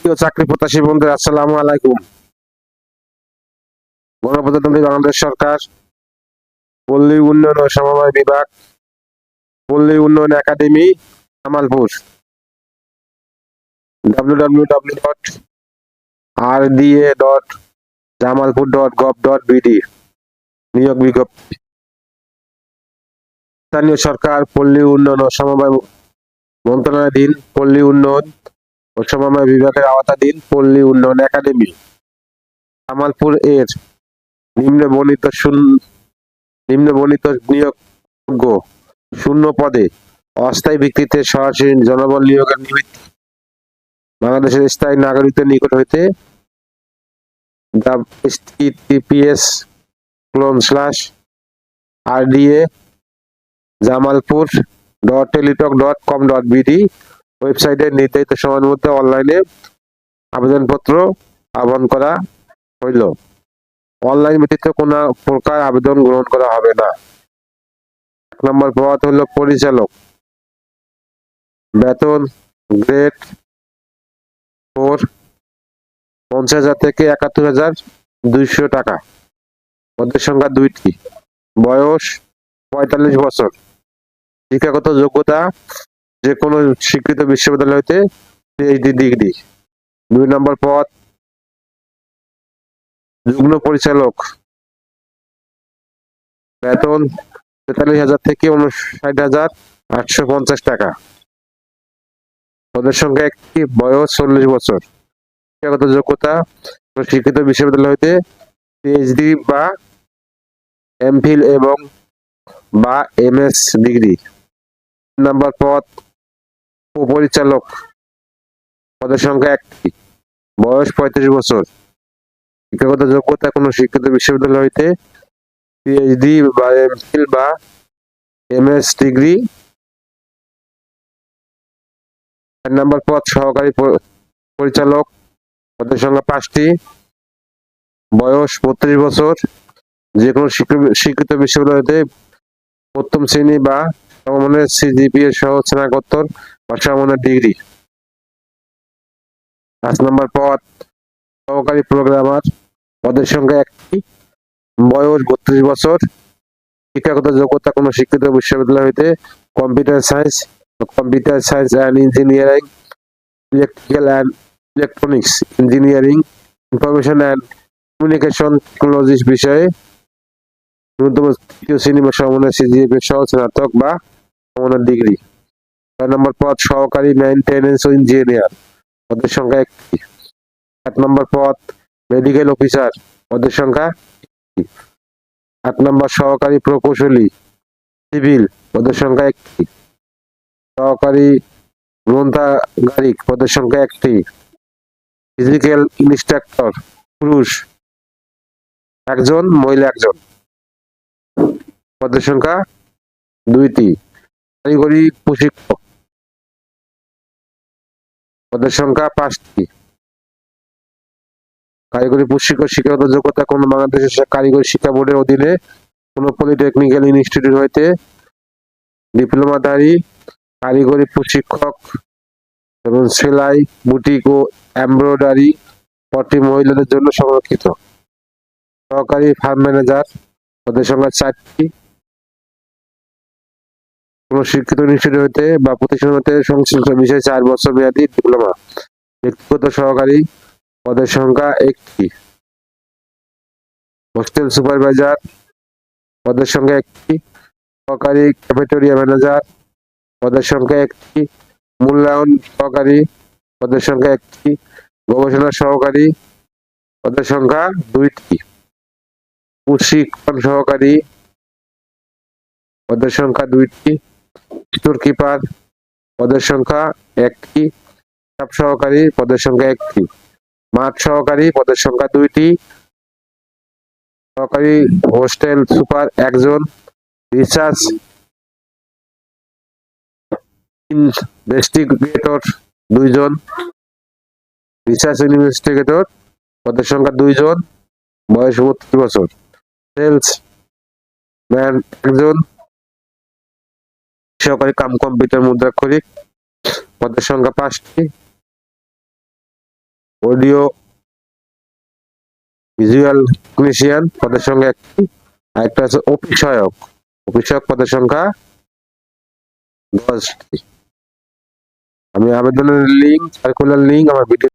প্রিয় চাকরি প্রত্যাশী বন্ধুরা, আসসালামু আলাইকুম। গণপ্রজাতন্ত্রী বাংলাদেশ সরকার, পল্লী উন্নয়ন ও সমবায় বিভাগ, পল্লী উন্নয়ন academy Jamalpur W W W dot R DA dot Jamalpur dot gov dot BD নিয়োগ বিজ্ঞপ্তি। স্থানীয় সরকার, পল্লী উন্নয়ন ও সমবায় মন্ত্রণালয়াধীন, পল্লী উন্নয়ন সমবায় বিভাগের আওতাধীন পল্লী উন্নয়ন একাডেমি। জামালপুর এর নিম্ন বর্ণিত নিম্ন বর্ণিত নিয়োগযোগ্য শূন্য পদে অস্থায়ী ভিত্তিতে সরাসরি জনবল নিয়োগের নিমিত্ত বাংলাদেশের স্থায়ী নাগরিকদের নিকট হইতে HTTPS colon slash RDA Jamalpur dot Teletalk dot com dot BD ওয়েবসাইটে নির্ধারিত সময়ের মধ্যে অনলাইনে আবেদনপত্র আহ্বান করা হইল। অনলাইন ব্যতীত কোনো প্রকার আবেদন গ্রহণ করা হবে না। এক নম্বর পদ হলো পরিচালক। বেতন, গ্রেড ফোর পঞ্চাশ হাজার থেকে একাত্তর হাজার দুইশো টাকা। পদের সংখ্যা দুইটি। বয়স পঁয়তাল্লিশ বছর। শিক্ষাগত যোগ্যতা যে কোনো স্বীকৃত বিশ্ববিদ্যালয় হইতে পিএইচডি ডিগ্রি দুই নম্বর পদ, যুগ্ম পরিচালক। বেতন তেতাল্লিশ হাজার থেকে উনষাট হাজার আটশো পঞ্চাশ টাকা। পদের সংখ্যা একটি, বয়স চল্লিশ বছর। শিক্ষাগত যোগ্যতা স্বীকৃত বিশ্ববিদ্যালয় হইতে পিএইচডি বা এমফিল এবং বা এমএস ডিগ্রি নাম্বার পদ উপপরিচালক পদের সংখ্যা একটি। বয়স পঁয়ত্রিশ বছর। শিক্ষাগত যোগ্যতা কোনো শিক্ষিত বিশ্ববিদ্যালয় হইতে পিএইচডি বা এমফিল বা এমএস ডিগ্রি চার নাম্বার পদ সহকারী পরিচালক পদের সংখ্যা পাঁচটি। বয়স বত্রিশ বছর। যে কোনো শিক্ষিত বিশ্ববিদ্যালয়তে প্রথম শ্রেণি বা সমমানের সিজিপিএ সহ স্নাতকোত্তর সমমানের ডিগ্রি পাঁচ নম্বর পদ। সহকারী প্রোগ্রামার পদের সংখ্যা একটি। বয়স বত্রিশ বছর। শিক্ষাগত যোগ্যতা কোনো শিক্ষিত বিশ্ববিদ্যালয় হইতে computer science computer science and engineering electrical and electronics engineering information and communication technologies বিষয়ে ন্যূনতম তৃতীয় শ্রেণি বা সমমানের সিজিএফ সহ স্নাতক বা সমমানের ডিগ্রি ছয় নম্বর পদ সহকারী মেইনটেনেন্স ইঞ্জিনিয়ার পদের সংখ্যা একটি সাত নম্বর পদ মেডিকেল অফিসার পদের সংখ্যা আট নম্বর সহকারী প্রকৌশলী সিভিল পদের সংখ্যা একটি সহকারী গ্রন্থাগারিক, পদের সংখ্যা একটি ফিজিক্যাল ইনস্ট্রাক্টর পুরুষ, একজন, মহিলা একজন। পদের সংখ্যা দুইটি। কারিগরি প্রশিক্ষক পদের সংখ্যা পাঁচটি। কারিগরি প্রশিক্ষক শিক্ষাগত যোগ্যতা, কোন বাংলাদেশের কারিগরি শিক্ষা বোর্ডের অধীনে কোন পলিটেকনিক্যাল ইনস্টিটিউট হইতে ডিপ্লোমাধারী, কারিগরি প্রশিক্ষক এবং সেলাই, বুটিক ও এমব্রয়ডারি পটি মহিলাদের জন্য সংরক্ষিত। সহকারী ফার্ম ম্যানেজার পদের সংখ্যা চারটি। কোন শিক্ষিত ইনস্টিটিউট হতে বা প্রতিষ্ঠান হতে সংশ্লিষ্ট বিষয়ে চার বছর মেয়াদী ডিপ্লোমা। ব্যক্তিগত সহকারী পদের সংখ্যা একটি। হোস্টেল সুপারভাইজার পদের সংখ্যা একটি। সহকারী ক্যাফেটেরিয়া ম্যানেজার পদের সংখ্যা একটি। মূল্যায়ন সহকারী পদের সংখ্যা একটি। গবেষণা সহকারী পদের সংখ্যা দুইটি। প্রশিক্ষণ সহকারী পদের সংখ্যা দুইটি। কিপার, পদের সংখ্যা একটি স্টাফ সহকারী, পদের সংখ্যা একটি। মাঠ সহকারী, পদের সংখ্যা দুইটি। সহকারী হোস্টেল সুপার একজন। রিসার্চ ইনভেস্টিগেটর দুইজন। রিসার্চ ইনভেস্টিগেটর, পদের সংখ্যা দুইজন। বয়স বত্রিশ বছর। সেলস ম্যান একজন। সহকারী কাম কম্পিউটার মুদ্রাক্ষরিক পদের সংখ্যা পাঁচটি। অডিও ভিজুয়াল টেকনিশিয়ান পদের সংখ্যা একটি আরেকটা আছে অফিস সহায়ক অফিস সহায়ক পদের সংখ্যা দশটি। আমি আবেদনের লিঙ্ক, সার্কুলার লিঙ্ক আমার ভিডিও